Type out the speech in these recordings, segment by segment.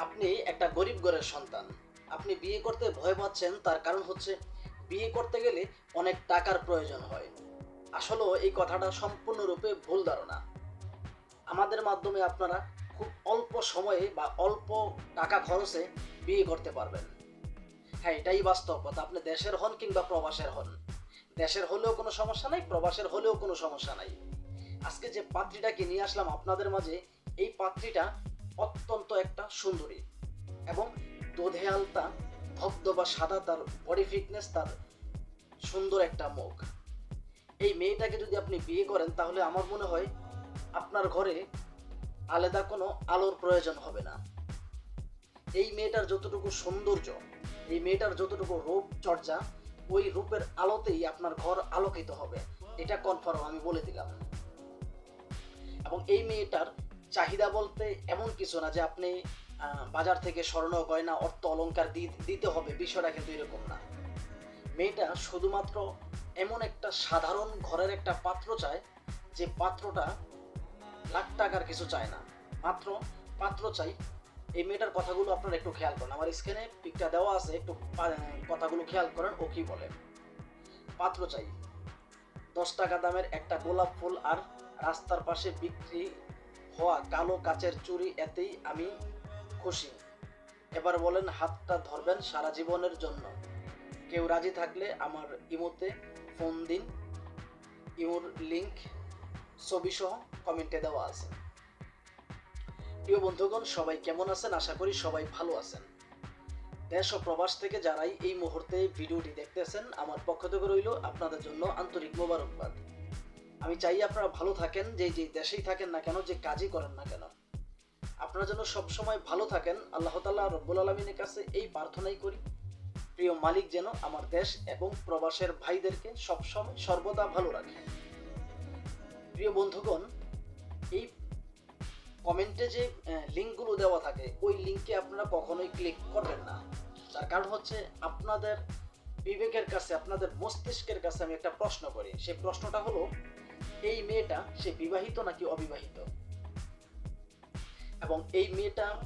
আপনি একটা গরিব ঘরের সন্তান। আপনি বিয়ে করতে ভয় পাচ্ছেন, তার কারণ হচ্ছে বিয়ে করতে গেলে অনেক টাকার প্রয়োজন হয়। আসলে এই কথাটা সম্পূর্ণরূপে ভুল ধারণা। আমাদের মাধ্যমে আপনারা খুব অল্প সময়ে বা অল্প টাকা খরচে বিয়ে করতে পারবেন। হ্যাঁ এটাই বাস্তব। কথা আপনি দেশের হন কিংবা প্রবাসের হন। দেশের হলেও কোনো সমস্যা নাই, প্রবাসের হলেও কোনো সমস্যা নাই। আজকে যে পাত্রীটাকে নিয়ে আসলাম আপনাদের মাঝে, এই পাত্রীটা অত্যন্ত একটা সুন্দরী এবং দোধে আলতা বা সাদা তার বডি ফিটনেস তার সুন্দর একটা মুখ। এই মেয়েটাকে যদি আপনি বিয়ে করেন, তাহলে আমার মনে হয় আপনার ঘরে আলাদা কোনো আলোর প্রয়োজন হবে না। এই মেয়েটার যতটুকু সৌন্দর্য, এই মেয়েটার যতটুকু রূপ চর্চা, ওই রূপের আলোতেই আপনার ঘর আলোকিত হবে। এটা কনফার্ম আমি বলে দিলাম। এবং এই মেয়েটার চাহিদা বলতে এমন কিছু না যে আপনি বাজার থেকে স্বর্ণ, গয়না, অর্থ, অলংকার দি- দিতে হবে, বিষয়টা কিন্তু এরকম না। মেয়েটা শুধুমাত্র এমন একটা সাধারণ ঘরের একটা পাত্র চায় যে পাত্রটা লাখ টাকার কিছু চায় না। মাত্র পাত্র চাই। এই মেয়েটার কথাগুলো আপনারা একটু খেয়াল করেন। আমার স্ক্রিনে পিকটা দেওয়া আছে, একটু কথাগুলো খেয়াল করেন, ও কি বলে। পাত্র চাই। দশ টাকা দামের একটা গোলাপ ফুল আর রাস্তার পাশে বিক্রি হওয়া কালো কাচের চুড়ি এতেই আমি খুশি। এবার বলেন হাতটা ধরবেন সারা জীবনের জন্য। কেউ রাজি থাকলে আমার ইমোতে ফোন দিন। ইমোর লিংক ছবি সহ কমেন্টে দেওয়া আছে। প্রিয় বন্ধুগণ, সবাই কেমন আছেন? আশা করি সবাই ভালো আছেন। দেশ ও প্রবাস থেকে যারাই এই মুহূর্তে ভিডিওটি দেখতেছেন, আমার পক্ষ থেকে রইল আপনাদের জন্য আন্তরিক মোবারকবাদ। আমি চাই আপনারা ভালো থাকেন, যে যে দেশেই থাকেন না কেন, যে কাজই করেন না কেন। আপনারা যেন সবসময় ভালো থাকেন, আল্লাহ তাল্লাহ রব্বুল আলমিনের কাছে এই প্রার্থনাই করি। প্রিয় মালিক যেন আমার দেশ এবং প্রবাসের ভাইদেরকে সবসময় সর্বদা ভালো রাখে। প্রিয় বন্ধুগণ, এই কমেন্টে যে লিঙ্কগুলো দেওয়া থাকে, ওই লিঙ্কে আপনারা কখনোই ক্লিক করবেন না। তার কারণ হচ্ছে আপনাদের বিবেকের কাছে, আপনাদের মস্তিষ্কের কাছে আমি একটা প্রশ্ন করি। সেই প্রশ্নটা হলো এই মেয়েটা সে বিবাহিত নাকি অবিবাহিত? এবং এই মেয়েটা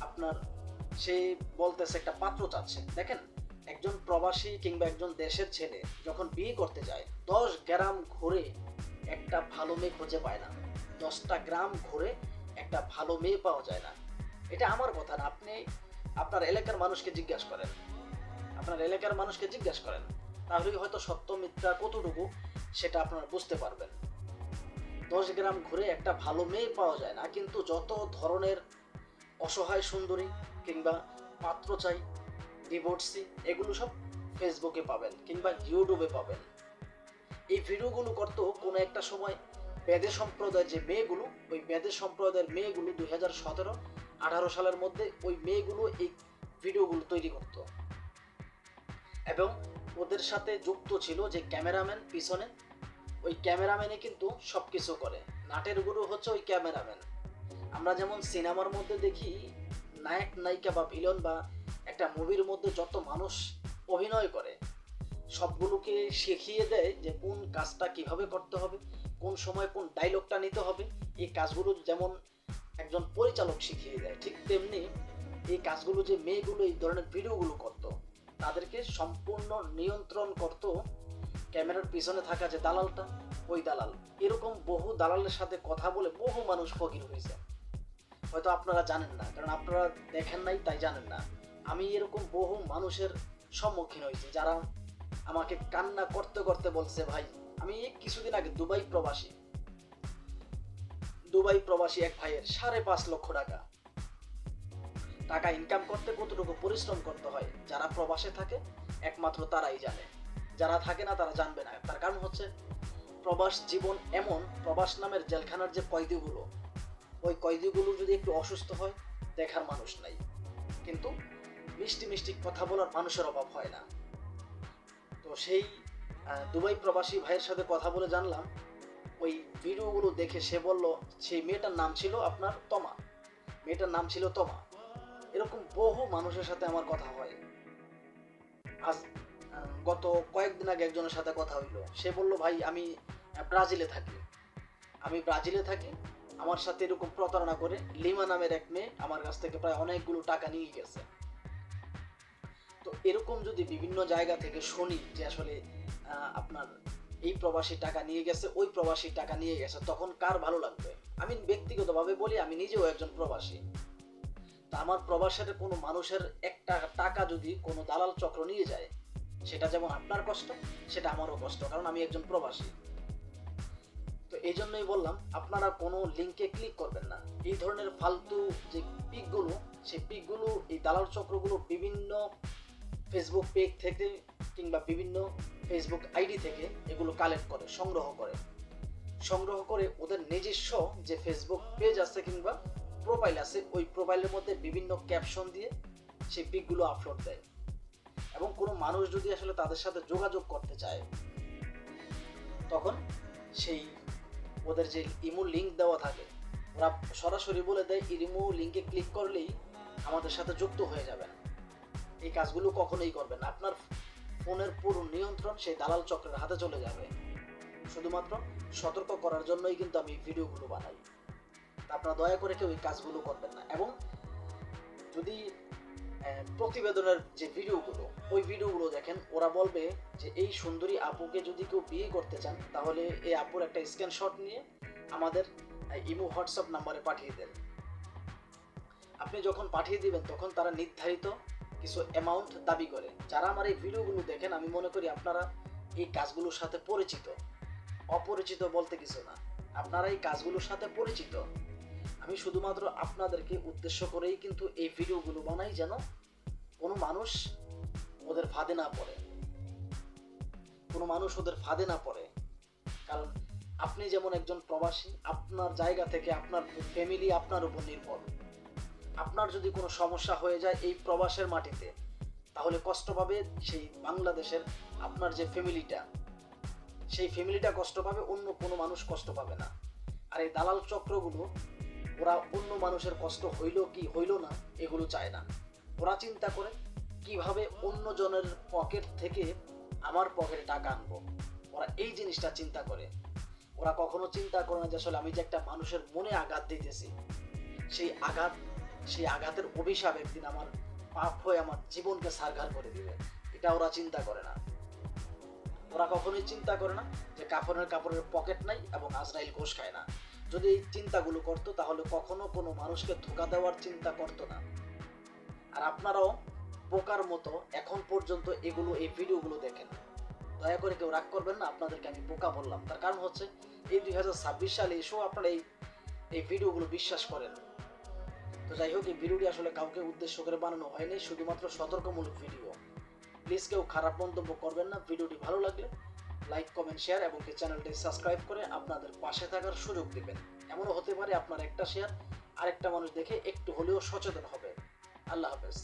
আপনার, সে বলতেছে একটা পাত্র চাচ্ছে। দেখেন, একজন প্রবাসী কিংবা একজন দেশের ছেলে যখন বিয়ে করতে যায়, দশ গ্রাম ঘুরে একটা ভালো মেয়ে খুঁজে পায় না। দশটা গ্রাম ঘুরে একটা ভালো মেয়ে পাওয়া যায় না। এটা আমার কথা না, আপনি আপনার এলাকার মানুষকে জিজ্ঞাসা করেন। আপনার এলাকার মানুষকে জিজ্ঞাসা করেন। তাহলেই হয়তো সত্য মিথ্যা কতটুকু সেটা আপনারা বুঝতে পারবেন। দশ গ্রাম ঘুরে একটা ভালো মেয়ে পাওয়া যায় না, কিন্তু যত ধরনের অসহায় সুন্দরী কিংবা পাত্র চাই ডিভোর্সি এগুলো সব ফেসবুকে পাবেন কিংবা ইউটিউবে পাবেন। এই ভিডিওগুলো করতেও কোনো একটা সময় বেদে সম্প্রদায়ের যে মেয়েগুলো, ওই বেদে সম্প্রদায়ের মেয়েগুলো দুই হাজার সতেরো, আঠারো সালের মধ্যে ওই মেয়েগুলো এই ভিডিওগুলো তৈরি করত। এবং ওদের সাথে যুক্ত ছিল যে ক্যামেরাম্যান, পিছনে। ওই ক্যামেরাম্যানে কিন্তু সব কিছু করে। নাটের গুরু হচ্ছে ওই ক্যামেরাম্যান। আমরা যেমন সিনেমার মধ্যে দেখি, নায়ক, নায়িকা বা ভিলন বা একটা মুভির মধ্যে যত মানুষ অভিনয় করে, সবগুলোকে শিখিয়ে দেয় যে কোন কাজটা কীভাবে করতে হবে, কোন সময় কোন ডায়লগটা নিতে হবে। এই কাজগুলো যেমন একজন পরিচালক শিখিয়ে দেয়, ঠিক তেমনি এই কাজগুলো যে মেয়েগুলো এই ধরনের ভিডিওগুলো করতো তাদেরকে সম্পূর্ণ নিয়ন্ত্রণ করতো ক্যামেরার পিছনে থাকা যে দালালটা, ওই দালাল। এরকম বহু দালালের সাথে কথা বলে বহু মানুষ ফকির হয়েছে। হয়তো আপনারা জানেন না, কারণ আপনারা দেখেন নাই, তাই জানেন না। আমি এরকম বহু মানুষের সম্মুখীন হয়েছি, যারা আমাকে কান্না করতে করতে বলছে, ভাই, আমি কিছুদিন আগে দুবাই প্রবাসী। দুবাই প্রবাসী এক ভাইয়ের সাড়ে পাঁচ লক্ষ টাকা। টাকা ইনকাম করতে কতটুকু পরিশ্রম করতে হয়, যারা প্রবাসে থাকে, একমাত্র তারাই জানে। যারা থাকে না, তারা জানবে না। তার কারণ হচ্ছে, প্রবাস জীবন এমন, প্রবাস নামের জেলখানার যে কয়েদিগুলো, ওই কয়েদিগুলো যদি একটু অসুস্থ হয়, দেখার মানুষ নাই। কিন্তু মিষ্টি মিষ্টি কথা বলার মানুষের অভাব হয় না। তো সেই দুবাই প্রবাসী ভাইয়ের সাথে কথা বলে জানলাম, ওই ভিডিওগুলো দেখে সে বলল, সেই মেয়েটার নাম ছিল আপনার তমা। মেয়েটার নাম ছিল তমা। এরকম বহু মানুষের সাথে আমার কথা হয়। আজ গত কয়েকদিন আগে একজনের সাথে কথা হইল। সে বলল, ভাই, আমি ব্রাজিলে থাকি। আমি ব্রাজিলে থাকি। আমার সাথে এরকম প্রতারণা করে লিমা নামের এক মেয়ে আমার কাছ থেকে প্রায় অনেকগুলো টাকা নিয়ে গেছে। তো এরকম যদি বিভিন্ন জায়গা থেকে শুনি যে আসলে আপনার এই প্রবাসী টাকা নিয়ে গেছে, ওই প্রবাসী টাকা নিয়ে গেছে, তখন কার ভালো লাগবে? আমি ব্যক্তিগতভাবে বলি, আমি নিজেও একজন প্রবাসী। আমার প্রবাসের কোনো মানুষের একটা টাকা যদি কোনো দালাল চক্র নিয়ে যায়, সেটা যেমন আপনার কষ্ট, সেটা আমারও কষ্ট, কারণ আমি একজন প্রবাসী। তো এই জন্যই বললাম, আপনারা কোনো লিঙ্কে ক্লিক করবেন না। এই ধরনের ফালতু যে পিকগুলো, সেই পিকগুলো, এই দালাল চক্রগুলো বিভিন্ন ফেসবুক পেজ থেকে কিংবা বিভিন্ন ফেসবুক আইডি থেকে এগুলো কালেক্ট করে, সংগ্রহ করে। সংগ্রহ করে ওদের নিজস্ব যে ফেসবুক পেজ আছে কিংবা প্রোফাইল আছে, ওই প্রোফাইলের মধ্যে বিভিন্ন ক্যাপশন দিয়ে সেই পিকগুলো আপলোড দেয়। এবং কোনো মানুষ যদি আসলে তাদের সাথে যোগাযোগ করতে চায়, তখন সেই ওদের যে ইমো লিঙ্ক দেওয়া থাকে, ওরা সরাসরি বলে দেয় ইমো লিঙ্কে ক্লিক করলেই আমাদের সাথে যুক্ত হয়ে যাবেন এই কাজগুলো কখনোই করবেন আপনার ফোনের পুরো নিয়ন্ত্রণ সেই দালাল চক্রের হাতে চলে যাবে। শুধুমাত্র সতর্ক করার জন্যই কিন্তু আমি ভিডিওগুলো বানাই। আপনারা দয়া করে কেউ এই কাজগুলো করবেন না। এবং যদি প্রতিবেদনের যে ভিডিওগুলো, ওই ভিডিওগুলো দেখেন, ওরা বলবে যে এই সুন্দরী আপুকে যদি কেউ বিয়ে করতে চান, তাহলে এই আপুর একটা স্ক্রিনশট নিয়ে আমাদের ইমো, হোয়াটসঅ্যাপ নাম্বারে পাঠিয়ে দেন। আপনি যখন পাঠিয়ে দিবেন, তখন তারা নির্ধারিত কিছু অ্যামাউন্ট দাবি করে। যারা আমার এই ভিডিওগুলো দেখেন, আমি মনে করি আপনারা এই কাজগুলোর সাথে পরিচিত। অপরিচিত বলতে কিছু না। আপনারা এই কাজগুলোর সাথে পরিচিত। আমি শুধুমাত্র আপনাদেরকে উদ্দেশ্য করেই কিন্তু এই ভিডিওগুলো বানাই যেন কোনো মানুষ ওদের ফাঁদে না পড়ে। কোনো মানুষ ওদের ফাঁদে না পড়ে। কারণ আপনি যেমন একজন প্রবাসী, আপনার জায়গা থেকে আপনার ফ্যামিলি আপনার উপর নির্ভর। আপনার যদি কোনো সমস্যা হয়ে যায় এই প্রবাসের মাটিতে, তাহলে কষ্ট পাবে সেই বাংলাদেশের আপনার যে ফ্যামিলিটা সেই ফ্যামিলিটা কষ্ট পাবে, অন্য কোনো মানুষ কষ্ট পাবে না। আর এই দালাল চক্রগুলো ওরা অন্য মানুষের কষ্ট হইল কি হইল না, এগুলো চায় না। ওরা চিন্তা করে, কীভাবে অন্য জনের পকেট থেকে আমার পকেটে টাকা আনব? ওরা এই জিনিসটা চিন্তা করে। ওরা কখনো চিন্তা করে না যে আসলে আমি যে একটা মানুষের মনে আঘাত দিতেছি, সেই আঘাত, সেই আঘাতের অভিশাপ একদিন আমার পাপ হয়ে আমার জীবনকে সারগার করে দিবে। এটা ওরা চিন্তা করে না। ওরা কখনোই চিন্তা করে না যে কাফনের কাপড়ের পকেট নাই এবং আজরাইল ঘোষ খায় না। যদি এই চিন্তাগুলো করতো, তাহলে কখনো কোনো মানুষকে ধোকা দেওয়ার চিন্তা করতো না। আর আপনারাও বোকার মতো এখন পর্যন্ত এগুলো, এই ভিডিওগুলো দেখেন। দয়া করে কেউ রাগ করবেন না, আপনাদেরকে আমি বোকা বললাম। তার কারণ হচ্ছে, এই দুই হাজার ছাব্বিশ সালে এসেও আপনারা এই এই ভিডিওগুলো বিশ্বাস করেন। তো যাই হোক, এই ভিডিওটি আসলে কাউকে উদ্দেশ্য করে বানানো হয়নি, শুধুমাত্র সতর্কমূলক ভিডিও। প্লিজ কেউ খারাপ মন্তব্য করবেন না, ভিডিওটি ভালো লাগলে লাইক কমেন্ট শেয়ার এবং কি চ্যানেলটি সাবস্ক্রাইব করে আপনাদের পাশে থাকার সুযোগ দিবেন। এমনও হতে পারে আপনার একটা শেয়ার আরেকটা মানুষ দেখে একটু হলেও সচেতন হবে। আল্লাহ হাফেজ।